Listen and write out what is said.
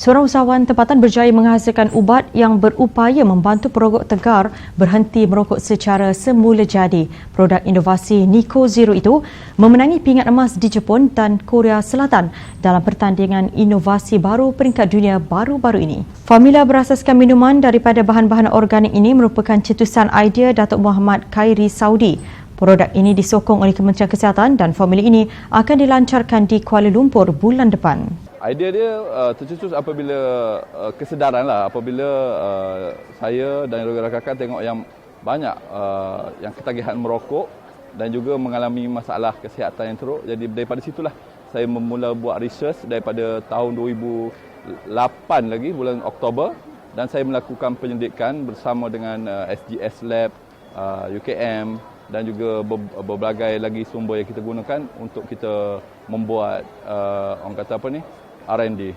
Seorang usahawan tempatan berjaya menghasilkan ubat yang berupaya membantu perogok tegar berhenti merokok secara semula jadi. Produk inovasi Nico Zero itu memenangi pingat emas di Jepun dan Korea Selatan dalam pertandingan inovasi baru peringkat dunia baru-baru ini. Formula berasaskan minuman daripada bahan-bahan organik ini merupakan cetusan idea Datuk Muhammad Khairi Saudi. Produk ini disokong oleh Kementerian Kesihatan dan formula ini akan dilancarkan di Kuala Lumpur bulan depan idea dia uh, tercetus apabila uh, kesedaran lah. Apabila uh, saya dan rakan-rakan tengok yang banyak uh, yang ketagihan merokok dan juga mengalami masalah kesihatan yang teruk. Jadi daripada situlah saya memula buat research daripada tahun 2008 lagi bulan Oktober. Dan saya melakukan penyelidikan bersama dengan uh, SGS Lab, uh, UKM dan juga berbagai lagi sumber yang kita gunakan untuk kita membuat uh, orang kata apa ni R&D.